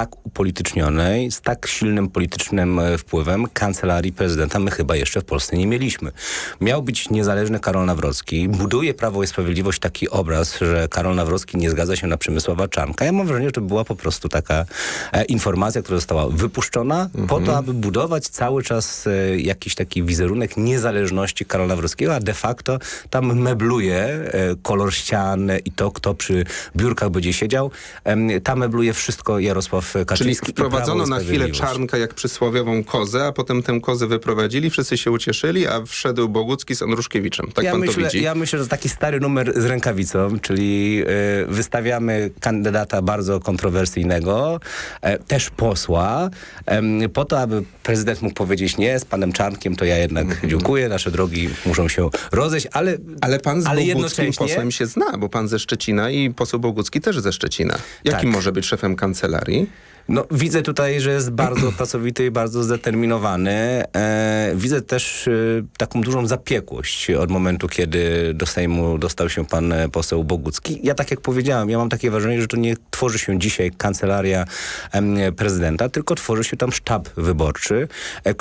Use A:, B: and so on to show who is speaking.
A: tak upolitycznionej, z tak silnym politycznym e, wpływem kancelarii prezydenta my chyba jeszcze w Polsce nie mieliśmy. Miał być niezależny Karol Nawrocki. Buduje Prawo i Sprawiedliwość taki obraz, że Karol Nawrocki nie zgadza się na Przemysława Czarnka. Ja mam wrażenie, że to była po prostu taka e, informacja, która została wypuszczona po to, aby budować cały czas e, jakiś taki wizerunek niezależności Karola Nawrockiego, a de facto tam mebluje e, kolor ścian i to, kto przy biurkach będzie siedział. Tam mebluje wszystko Jarosław Kaczyński. I Prawo
B: wprowadzono na chwilę. Czarnka jak przysłowiową kozę, a potem tę kozę wyprowadzili, wszyscy się ucieszyli, a wszedł Bogucki z Andruszkiewiczem. Tak
A: ja
B: pan
A: myślę,
B: to widzi?
A: Ja myślę, że to taki stary numer z rękawicą, czyli y, wystawiamy kandydata bardzo kontrowersyjnego, e, też posła, po to, aby prezydent mógł powiedzieć nie, z panem Czarnkiem to ja jednak
B: Mhm.
A: dziękuję, nasze drogi muszą się rozejść, ale
B: Ale pan z
A: ale
B: Boguckim posłem się zna, bo pan ze Szczecina i poseł Bogucki też ze Szczecina. Jakim
A: Tak.
B: może być szefem kancelarii?
A: No, widzę tutaj, że jest bardzo pracowity i bardzo zdeterminowany. E, widzę też e, taką dużą zapiekłość od momentu, kiedy do Sejmu dostał się pan e, poseł Bogucki. Ja tak jak powiedziałem, ja mam takie wrażenie, że to nie tworzy się dzisiaj kancelaria prezydenta, tylko tworzy się tam sztab wyborczy, e, który